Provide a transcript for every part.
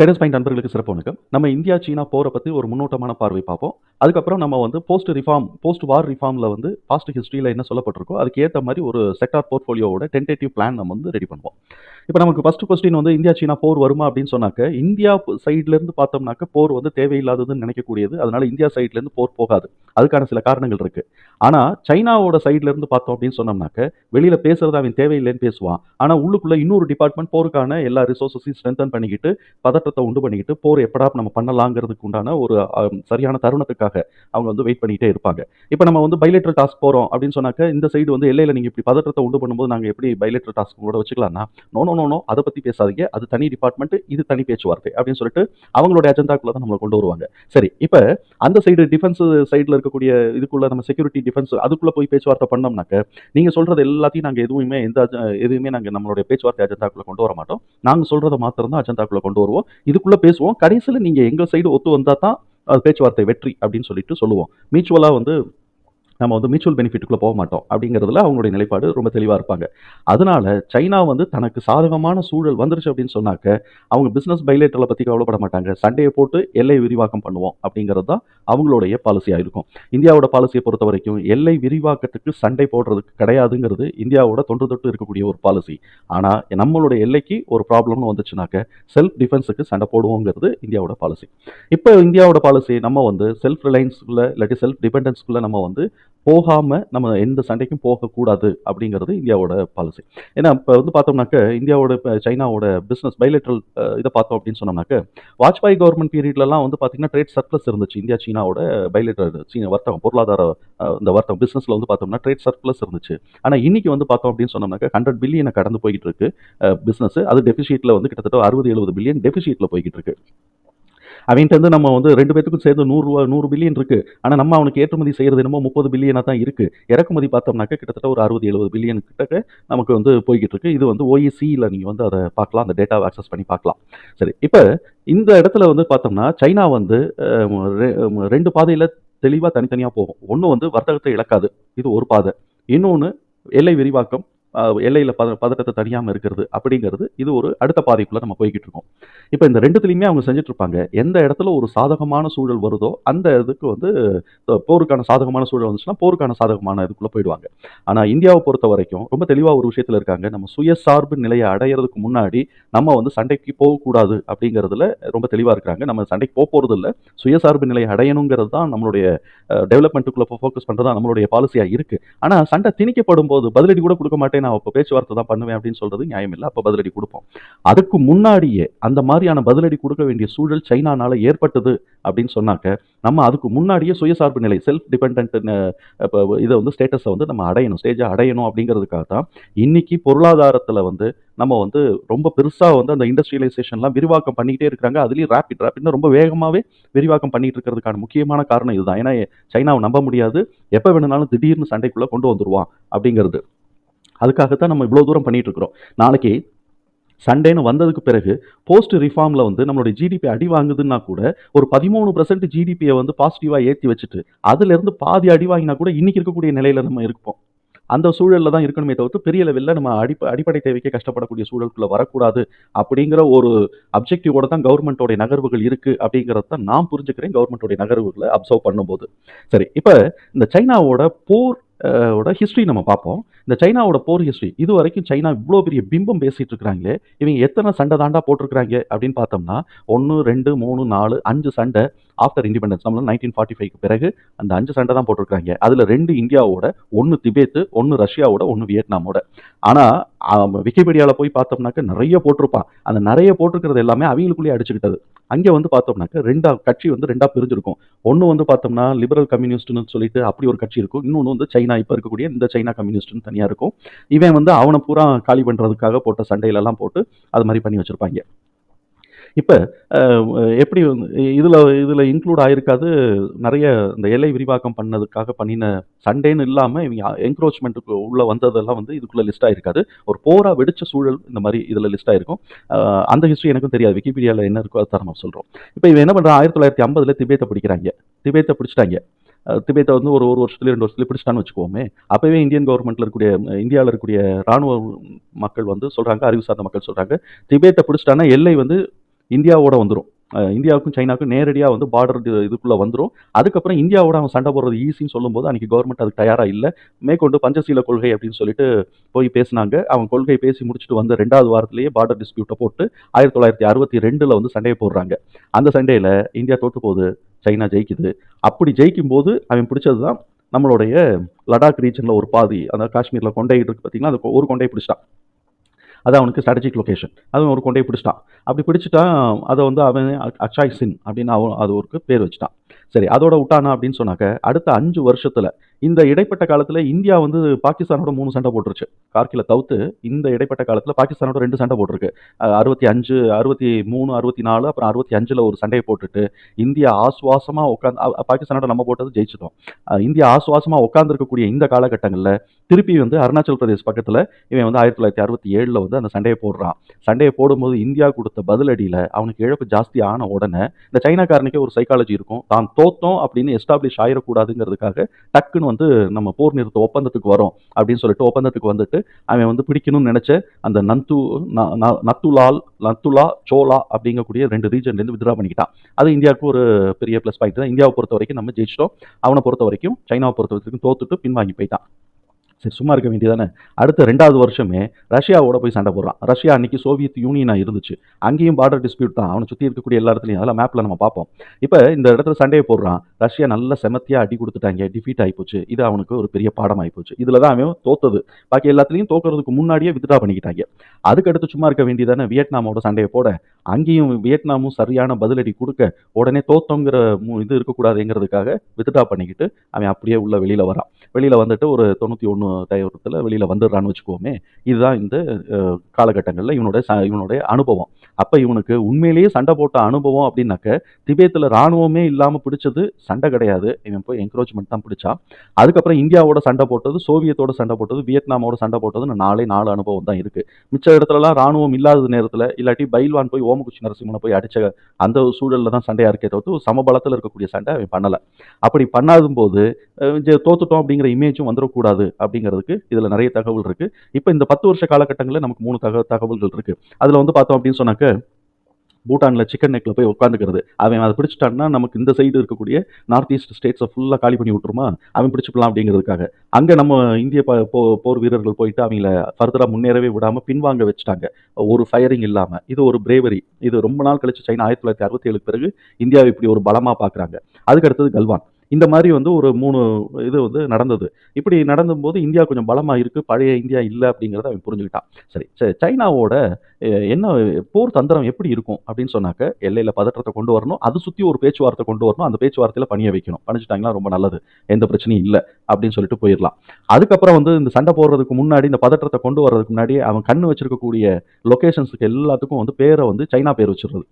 Terrace point நண்பர்களுக்கு சிறப்பு வணக்கம். நம்ம இந்தியா சீனா போரை பற்றி ஒரு முன்னோட்டமான பார்வை பார்ப்போம். அதுக்கப்புறம் நம்ம வந்து போஸ்ட் ரிஃபார்ம் போஸ்ட் வார் ரிஃபார்மில் வந்து பாஸ்ட் ஹிஸ்ட்ரியில் என்ன சொல்லப்பட்டிருக்கோ அதுக்கு ஏற்ற மாதிரி ஒரு செக்டார் போர்ட்ஃபோலியோவோட டென்டேட்டிவ் பிளான் நம்ம வந்து ரெடி பண்ணுவோம். இப்போ நமக்கு ஃபர்ஸ்ட் கொஸ்டின் வந்து இந்தியா சீனா போர் வருமா அப்படின்னு சொன்னாக்க இந்தியா சைட்லேருந்து பார்த்தோம்னாக்க போர் வந்து தேவையில்லாததுன்னு நினைக்கக்கூடியது. அதனால இந்தியா சைட்லேருந்து போர் போகாது. அதுக்கான சில காரணங்கள் இருக்குது ஆனால் சைனாவோட சைட்லேருந்து பார்த்தோம் அப்படின்னு சொன்னோம்னாக்க வெளியில் பேசுறது அவன் தேவையில்லைன்னு பேசுவான். ஆனால் உள்ளுக்குள்ளே இன்னொரு டிபார்ட்மெண்ட் போருக்கான எல்லா ரிசோர்ஸஸையும் ஸ்ட்ரென்தன் பண்ணிக்கிட்டு பதற்றத்தை உண்டு பண்ணிக்கிட்டு போர் எப்படா நம்ம பண்ணலாங்கிறதுக்கு உண்டான ஒரு சரியான தருணத்துக்காக அவங்க வந்து வெயிட் பண்ணிகிட்டே இருப்பாங்க. இப்போ நம்ம வந்து பைலேட்டர் டாஸ்க் போகிறோம் அப்படின்னு சொன்னாக்க இந்த சைடு வந்து எல்லையில் நீங்கள் இப்படி பதற்றத்தை உண்டு பண்ணும்போது நாங்கள் எப்படி பைலேட்டர் டாஸ்க் கூட வச்சுக்கலாம்னா நோ நோ நோ நோ அதை பற்றி பேசாதீங்க. அது தனி டிபார்ட்மெண்ட் இது தனி பேச்சுவார்த்தை அப்படின்னு சொல்லிட்டு அவங்களுடைய அஜெண்டாக்குள்ள தான் நம்மளை கொண்டு வருவாங்க. சரி இப்போ அந்த சைடு டிஃபென்ஸ் சைடில் இருக்கக்கூடிய இதுக்குள்ள நம்ம செக்யூரிட்டி டிஃபென்ஸ் அதுக்குள்ளே போய் பேச்சுவார்த்தை பண்ணோம்னாக்க நீங்கள் சொல்கிறது எல்லாத்தையும் நாங்கள் எதுவுமே எந்த எதுவுமே நாங்கள் நம்மளுடைய பேச்சுவார்த்தை அஜெண்டாக்குள்ளே கொண்டு வர மாட்டோம். நாங்கள் சொல்கிறத மாத்திரம் தான் அஜெண்டாக்குள்ளே கொண்டு வருவோம். இதுக்குள்ளே பேசுவோம். கடைசியில் நீங்கள் எங்கள் சைடு ஒத்து வந்தால் தான் பேச்சுவார்த்தை வெற்றி அப்படின்னு சொல்லிட்டு சொல்லுவோம். மியூச்சுவலாக வந்து நம்ம வந்து மியூச்சுவல் பெனிஃபிட்டுக்குள்ள போக மாட்டோம். அப்படிங்கிறதுல அவங்களுடைய நிலைப்பாடு ரொம்ப தெளிவாக இருப்பாங்க. அதனால சைனா வந்து தனக்கு சாதகமான சூழல் வந்துருச்சு அப்படின்னு சொன்னாக்க அவங்க பிஸ்னஸ் பைலேட்டரை பற்றி கவலைப்பட மாட்டாங்க. சண்டையை போட்டு எல்லை விரிவாக்கம் பண்ணுவோம் அப்படிங்கிறது தான் அவங்களுடைய பாலிசியாக இருக்கும். இந்தியாவோட பாலிசியை பொறுத்த வரைக்கும் எல்லை விரிவாக்கத்துக்கு சண்டை போடுறதுக்கு கிடையாதுங்கிறது இந்தியாவோட தொன்று தொட்டு இருக்கக்கூடிய ஒரு பாலிசி ஆனால் நம்மளுடைய எல்லைக்கு ஒரு ப்ராப்ளம்னு வந்துச்சுனாக்க செல்ஃப் டிஃபென்ஸுக்கு சண்டை போடுவோங்கிறது இந்தியாவோட பாலிசி இப்போ இந்தியாவோட பாலிசி நம்ம வந்து செல்ஃப் ரிலையன்ஸ்குள்ளே இல்லாட்டி செல்ஃப் டிபெண்டன்ஸ்குள்ளே நம்ம வந்து போகாமல் நம்ம எந்த சண்டைக்கும் போகக்கூடாது அப்படிங்கிறது இந்தியாவோட பாலிசி ஏன்னா இப்போ வந்து பார்த்தோம்னாக்க இந்தியாவோட இப்போ சைனாவோட பிஸ்னஸ் பைலேட்ரல் இதை பார்த்தோம் அப்படின்னு சொன்னோம்னாக்க வாஜ்பாய் கவர்மெண்ட் பீரியட்லலாம் வந்து பார்த்தீங்கன்னா ட்ரேட் சர்ப்ளஸ் இருந்துச்சு. இந்தியா சீனாவோட பைலேட்டர் சீன வர்த்தகம் பொருளாதார இந்த வர்த்தகம் பிஸ்னஸில் வந்து பார்த்தோம்னா ட்ரேட் சர்ப்ளஸ் இருந்துச்சு. ஆனால் இன்னைக்கு வந்து பார்த்தோம் அப்படின்னு சொன்னோம்னாக்க ஹண்ட்ரட் பில்லியனை கடந்து போய்கிட்டு இருக்கு பிஸ்னஸ் அது டெபிசிட்டில் வந்து கிட்டத்தட்ட அறுபது எழுபது பில்லியன் டெபிசிட்டில் போய்கிட்டு இருக்கு. அவன்கிட்ட நம்ம வந்து ரெண்டு பேத்துக்கும் சேர்ந்து நூறுரூவா நூறு பில்லியன் இருக்கு. ஆனால் நம்ம அவனுக்கு ஏற்றுமதி செய்கிறது என்னமோ முப்பது பில்லியனாக தான் இருக்கு. இறக்குமதி பார்த்தோம்னாக்க கிட்டத்தட்ட ஒரு அறுபது எழுபது பில்லியன் கிட்ட நமக்கு வந்து போய்கிட்டு இருக்கு. இது வந்து ஓஇசியில் நீங்கள் வந்து அதை பார்க்கலாம். அந்த டேட்டாவை ஆக்சஸ் பண்ணி பார்க்கலாம். சரி இப்போ இந்த இடத்துல வந்து பார்த்தோம்னா சைனா வந்து ரெ- ரெண்டு பாதையில் தெளிவாக தனித்தனியாக போகும். ஒன்று வந்து வர்த்தகத்தை இழக்காது. இது ஒரு பாதை. இன்னொன்று எல்லை விரிவாக்கம். எல்லையில் பத பதட்டத்தை தனியாமல் இருக்கிறது அப்படிங்கிறது இது ஒரு அடுத்த பாதைக்குள்ளே நம்ம போய்கிட்டு இருக்கோம். இப்போ இந்த ரெண்டுத்துலையுமே அவங்க செஞ்சுட்டு இருப்பாங்க. எந்த இடத்துல ஒரு சாதகமான சூழல் வருதோ அந்த இதுக்கு வந்து போருக்கான சாதகமான சூழல் வந்துச்சுன்னா போருக்கான சாதகமான இதுக்குள்ளே போயிடுவாங்க. ஆனால் இந்தியாவை பொறுத்த வரைக்கும் ரொம்ப தெளிவாக ஒரு விஷயத்துல இருக்காங்க. நம்ம சுயசார்பு நிலையை அடையிறதுக்கு முன்னாடி நம்ம வந்து சண்டைக்கு போகக்கூடாது அப்படிங்கிறதுல ரொம்ப தெளிவாக இருக்கிறாங்க நம்ம சண்டைக்கு போக போகிறது இல்லை சுயசார்பு நிலையை அடையணுங்கிறது தான் நம்மளுடைய டெவலப்மெண்ட்டுக்குள்ளே ஃபோக்கஸ் பண்றது தான் நம்மளுடைய பாலிசியா இருக்கு. ஆனால் சண்டை திணிக்கப்படும் போது பதிலடி கூட கொடுக்க மாட்டேன் நான் அப்போ பேச்சுவார்த்தை தான் பண்ணுவேன் அப்படின்னு சொல்றது நியாயம் இல்லை. அப்போ பதிலடி கொடுப்போம். அதுக்கு முன்னாடியே அந்த மாதிரியான பதிலடி கொடுக்க வேண்டிய சூழல் சைனானால ஏற்பட்டது அப்படின்னு சொன்னாக்க நம்ம அதுக்கு முன்னாடியே சுயசார்பு நிலை செல்ஃப் டிபெண்ட் இப்போ இதை வந்து ஸ்டேட்டஸை வந்து நம்ம அடையணும் ஸ்டேஜை அடையணும் அப்படிங்கிறதுக்காக தான் இன்னைக்கு பொருளாதாரத்தில் வந்து நம்ம வந்து ரொம்ப பெருசாக வந்து அந்த இண்டஸ்ட்ரியலைசேஷன்லாம் விரிவாக்கம் பண்ணிக்கிட்டே இருக்கிறாங்க. அதுலேயும் ரேப்பிட் ரேப்பிட்னு ரொம்ப வேகமாகவே விரிவாக்கம் பண்ணிட்டு இருக்கிறதுக்கான முக்கியமான காரணம் இதுதான். ஏன்னா சைனாவை நம்ப முடியாது. எப்போ வேணும்னாலும் திடீர்னு சண்டைக்குள்ளே கொண்டு வந்துருவான் அப்படிங்கிறது. அதுக்காகத்தான் நம்ம இவ்வளோ தூரம் பண்ணிகிட்டு இருக்கிறோம் நாளைக்கு சண்டேன்னு வந்ததுக்கு பிறகு போஸ்ட் ரிஃபார்மில் வந்து நம்மளுடைய ஜிடிபி அடி வாங்குதுன்னா கூட ஒரு பதிமூணு பர்சன்ட் ஜிடிபியை வந்து பாசிட்டிவாக ஏற்றி வச்சுட்டு அதுலேருந்து பாதி அடி வாங்கினா கூட இன்றைக்கி இருக்கக்கூடிய நிலையில் நம்ம இருப்போம். அந்த சூழலில் தான் இருக்கணுமே தவிர்த்து பெரிய லெவலில் நம்ம அடிப்ப அடிப்படை தேவைக்கே கஷ்டப்படக்கூடிய சூழலுக்குள்ளே வரக்கூடாது அப்படிங்கிற ஒரு அப்ஜெக்டிவோட தான் கவர்மெண்ட்டோடைய நகர்வுகள் இருக்குது அப்படிங்கிறத தான் நான் புரிஞ்சுக்கிறேன் கவர்மெண்ட்டோடைய நகர்வுகளை அப்சர்வ் பண்ணும்போது. சரி இப்போ இந்த சைனாவோட போர் ஓட ஹிஸ்ட்ரி நம்ம பார்ப்போம். இந்த சைனாவோட போர் ஹிஸ்ட்ரி இது வரைக்கும் சைனா இவ்வளோ பெரிய பிம்பம் பேசிட்டு இருக்கிறாங்களே இவங்க எத்தனை சண்டை தாண்டா போட்டிருக்கிறாங்க அப்படின்னு பார்த்தோம்னா ஒன்று ரெண்டு மூணு நாலு அஞ்சு சண்டை ஆஃப்டர் இண்டிபெண்டன்ஸ் நம்ம நைன்டீன் ஃபார்ட்டி ஃபைவ்க்கு பிறகு அந்த அஞ்சு சண்டை தான் போட்டிருக்காங்க அதில் ரெண்டு இந்தியாவோட ஒன்று திபேத்து ஒன்று ரஷ்யாவோட ஒன்று வியட்நாமோட. ஆனால் விக்கிபீடியாவில் போய் பார்த்தோம்னாக்க நிறைய போட்டிருப்பான். அந்த நிறைய போட்டிருக்கிறது எல்லாமே அவங்களுக்குள்ளேயே அடிச்சுக்கிட்டது. அங்கே வந்து பார்த்தோம்னாக்க ரெண்டா கட்சி வந்து ரெண்டா பிரிஞ்சிருக்கும். ஒன்று வந்து பார்த்தோம்னா லிபரல் கம்யூனிஸ்ட்னு சொல்லிட்டு அப்படி ஒரு கட்சி இருக்கும். இன்னொன்று வந்து சைனா. இப்போ இருக்கக்கூடிய இந்த சைனா கம்யூனிஸ்ட்னு தனியாக இருக்கும். இவன் வந்து அவனை பூரா காலி பண்ணுறதுக்காக போட்ட சண்டையிலலாம் போட்டு அது மாதிரி பண்ணி வச்சுருப்பாங்க. இப்போ எப்படி இதில் இதில் இன்க்ளூட் ஆயிருக்காது நிறைய இந்த எல்லை விரிவாக்கம் பண்ணதுக்காக பண்ணின சண்டேன்னு இல்லாமல் இவங்க என்க்ரோச்மெண்ட்டுக்கு உள்ளே வந்ததெல்லாம் வந்து இதுக்குள்ளே லிஸ்ட் ஆயிருக்காது. ஒரு போராக வெடிச்ச சூழல் இந்த மாதிரி இதில் லிஸ்ட் ஆயிருக்கும். அந்த ஹிஸ்ட்ரி எனக்கும் தெரியாது. விக்கிபீடியாவில் என்ன இருக்கோ அதை நம்ம சொல்கிறோம் இப்போ இவன் என்ன பண்ணுறான் ஆயிரத்தி தொள்ளாயிரத்தி ஐம்பதில் திபேத்தை பிடிக்கிறாங்க. திபேத்தை பிடிச்சிட்டாங்க. திபேத்தை வந்து ஒரு ஒரு வருஷத்துல ரெண்டு வருஷத்துல பிடிச்சிட்டான்னு வச்சுக்கோமே அப்போவே இந்தியன் கவர்மெண்ட்டில் இருக்கக்கூடிய இந்தியாவில் இருக்கக்கூடிய ராணுவ மக்கள் வந்து சொல்கிறாங்க அறிவு சார்ந்த மக்கள் சொல்கிறாங்க திபேத்தை பிடிச்சிட்டானா எல்லை வந்து இந்தியாவோட வந்துடும் இந்தியாவுக்கும், சைனாவுக்கும் நேரடியாக வந்து பார்டர் இதுக்குள்ளே வந்துடும் அதுக்கப்புறம் இந்தியாவோட அவன் சண்டை போடுறது ஈஸின்னு சொல்லும்போது, அன்றைக்கி கவர்மெண்ட் அதுக்கு தயாராக இல்லை மேற்கொண்டு பஞ்சசீல கொள்கை அப்படின்னு சொல்லிட்டு போய் பேசினாங்க அவன் கொள்கை பேசி முடிச்சுட்டு வந்த ரெண்டாவது வாரத்திலேயே பார்டர் டிஸ்பியூட்டை போட்டு 1962ல வந்து சண்டையை போடுறாங்க. அந்த சண்டையில் இந்தியா தோற்று போகுது. சைனா ஜெயிக்குது. அப்படி ஜெயிக்கும்போது அவன் பிடிச்சது தான் நம்மளுடைய லடாக் ரீஜனில் ஒரு பாதி, அந்த காஷ்மீரில் கொண்டை இருக்கு பார்த்தீங்கன்னா அந்த ஒரு கொண்டைய பிடிச்சிட்டான் அது அவனுக்கு ஸ்ட்ராட்டஜிக் லொகேஷன். அவன் ஒரு கொண்டே பிடிச்சிட்டான் அப்படி பிடிச்சிட்டான் அதை வந்து அவன் அக்ஷாய் சின் அப்படின்னு அவன் அது ஒரு பேர் வச்சுட்டான். சரி அதோட உட்டானா அப்படின்னு சொன்னாக்க, அடுத்த அஞ்சு வருஷத்தில் இந்த இடைப்பட்ட காலத்தில் இந்தியா வந்து பாகிஸ்தானோட மூணு சண்டை போட்டுருச்சு. கார்கில தவிர்த்து இந்த இடைப்பட்ட காலத்தில் பாகிஸ்தானோட ரெண்டு சண்டை போட்டிருக்கு. அறுபத்தி அஞ்சு அறுபத்தி மூணு அறுபத்தி நாலு அப்புறம் 65ல ஒரு சண்டையை போட்டுட்டு, இந்தியா ஆஸ்வாசமாக உட்காந்து பாகிஸ்தானோட நம்ம போட்டது ஜெயிச்சிட்டோம் இந்தியா ஆஸ்வாசமாக உட்காந்துருக்கக்கூடிய இந்த காலகட்டங்களில் திருப்பி வந்து அருணாச்சல் பிரதேஷ் பக்கத்தில் இவன் வந்து 1967ல வந்து அந்த சண்டையை போடுறான். சண்டையை போடும்போது இந்தியா கொடுத்த பதிலடியில் அவனுக்கு இழப்பு ஜாஸ்தி ஆன உடனே, இந்த சைனாக்காரனுக்கே ஒரு சைக்காலஜி இருக்கும். தான் தோத்தோம் அப்படின்னு எஸ்டாப்ளிஷ் ஆயிடக்கூடாதுங்கிறதுக்காக டக்குன்னு வந்து நம்ம போர் நிறுத்த ஒப்பந்தத்துக்கு வரோம் அப்படின்னு சொல்லிட்டு ஒப்பந்தத்துக்கு வந்துட்டு, அவன் வந்து பிடிக்கணும்னு நெனச்ச அந்த நந்து ந ந நத்துலால், நத்துலா, சோலா அப்படிங்கக்கூடிய ரெண்டு ரீஜன்லேருந்து வித்ட்ரா பண்ணிக்கிட்டான். அது இந்தியாவுக்கு ஒரு பெரிய பிளஸ் பாயிண்ட் தான். இந்தியாவை பொறுத்த வரைக்கும் நம்ம ஜெயிச்சிட்டோம் அவனை பொறுத்த வரைக்கும் சைனாவை பொறுத்த வரைக்கும் தோத்துட்டு பின்வாங்கி போயிட்டான். சரி சும்மா இருக்க வேண்டியதானே அடுத்த ரெண்டாவது வருஷமே ரஷ்யாவோட போய் சண்டை போடுறான். ரஷ்யா அன்னைக்கு சோவியத் யூனியனாக இருந்துச்சு. அங்கேயும் பார்டர் டிஸ்பியூட் தான். அவனை சுற்றி இருக்கக்கூடிய எல்லா இடத்துலையும் அதெல்லாம் மேப்பில் நம்ம பார்ப்போம். இப்போ இந்த இடத்துல சண்டையை போடுறான். ரஷ்யா நல்ல செமத்தியாக அடி கொடுத்துட்டாங்க டிஃபீட் ஆகிப்போச்சு இது அவனுக்கு ஒரு பெரிய பாடம் ஆகிப்போச்சு இதில் தான் அவன் தோத்தது. பாக்கி எல்லாத்துலேயும் தோக்குறதுக்கு முன்னாடியே வித்ட்ரா பண்ணிக்கிட்டாங்க அதுக்கடுத்து சும்மா இருக்க வேண்டியது தானே. வியட்நாமோட சண்டையை போட, அங்கேயும் வியட்நாமும் சரியான பதிலடி கொடுக்க உடனே தோத்தோங்கிற இது இருக்கக்கூடாதுங்கிறதுக்காக வித்ட்ரா பண்ணிக்கிட்டு, அவன் அப்படியே உள்ள வெளியில் வரான். வெளியில் வந்துட்டு ஒரு 91 டையத்துல வெளியில் வந்துடுறான்னு வச்சுக்கோமே இதுதான் இந்த காலகட்டங்களில் இவனுடைய ச இவனுடைய அனுபவம். அப்போ இவனுக்கு உண்மையிலேயே சண்டை போட்ட அனுபவம் அப்படின்னாக்க, திபேத்தில் ராணுவமே இல்லாமல் பிடிச்சது சண்டை கிடையாது. இவன் போய் என்க்ரோச்மெண்ட் தான் பிடிச்சான். அதுக்கப்புறம் இந்தியாவோட சண்டை போட்டது, சோவியத்தோட சண்டை போட்டது, வியட்நாமோட சண்டை போட்டதுன்னு 4ஏ 4 அனுபவம் தான் இருக்குது மிச்ச இடத்துலலாம் ராணுவம் இல்லாத நேரத்தில் இல்லாட்டி பைல்வான் போய் ஓமகுச்சி நரசிம்மனை போய் அடிச்ச அந்த சூழலில் தான் சண்டையாக இருக்கே தவிர்த்து, சமபலத்தில் இருக்கக்கூடிய சண்டை அவன் பண்ணலை அப்படி பண்ணாதும்போது, போது தோத்துட்டோம் அப்படிங்கிற இமேஜும் வந்துடக்கூடாது அப்படிங்கிறதுக்கு இதில் நிறைய தகவல் இருக்குது இப்போ இந்த 10 வருஷ காலகட்டங்களில் நமக்கு மூணு தக தகவல்கள் இருக்குது அதில் வந்து பார்த்தோம் அப்படின்னு சொன்னாக்க, பூட்டானில் சிக்கன் நெக்கில் போய் உட்காந்துக்கிறது. அவன் அதை பிடிச்சிட்டான்னா நமக்கு இந்த சைடு இருக்கக்கூடிய நார்த் ஈஸ்ட் ஸ்டேட்ஸை ஃபுல்லாக காலி பண்ணி விட்டுருமா, அவன் பிடிச்சிக்கலாம் அப்படிங்கிறதுக்காக. அங்கே நம்ம இந்திய போர் வீரர்கள் போயிட்டு அவங்கள ஃபர்தராக முன்னேறவே விடாமல் பின்வாங்க வச்சுட்டாங்க. ஒரு ஃபயரிங் இல்லாமல் இது ஒரு பிரேவரி. இது ரொம்ப நாள் கழிச்சு சைனா 1967க்கு பிறகு இந்தியாவை இப்படி ஒரு பலமாக பார்க்குறாங்க. அதுக்கு அடுத்தது கல்வான். இந்த மாதிரி வந்து ஒரு மூணு இது வந்து நடந்தது. இப்படி நடந்தும்போது இந்தியா கொஞ்சம் பலமாக இருக்குது பழைய இந்தியா இல்லை அப்படிங்கிறத அவன் புரிஞ்சுக்கிட்டான். சரி சரி சைனாவோட என்ன போர் தந்திரம் எப்படி இருக்கும் அப்படின்னு சொன்னாக்க, எல்லையில் பதற்றத்தை கொண்டு வரணும். அது சுற்றி ஒரு பேச்சுவார்த்தை கொண்டு வரணும். அந்த பேச்சுவார்த்தையில் பணிய வைக்கணும். பணிச்சுட்டாங்கன்னா ரொம்ப நல்லது. எந்த பிரச்சனையும் இல்லை அப்படின்னு சொல்லிட்டு போயிடலாம் அதுக்கப்புறம் வந்து இந்த சண்டை போடுறதுக்கு முன்னாடி, இந்த பதற்றத்தை கொண்டு வர்றதுக்கு முன்னாடியே அவன் கண்ணு வச்சிருக்கக்கூடிய லொக்கேஷன்ஸுக்கு எல்லாத்துக்கும் வந்து பேரை வந்து சைனா பேர் வச்சிடுறது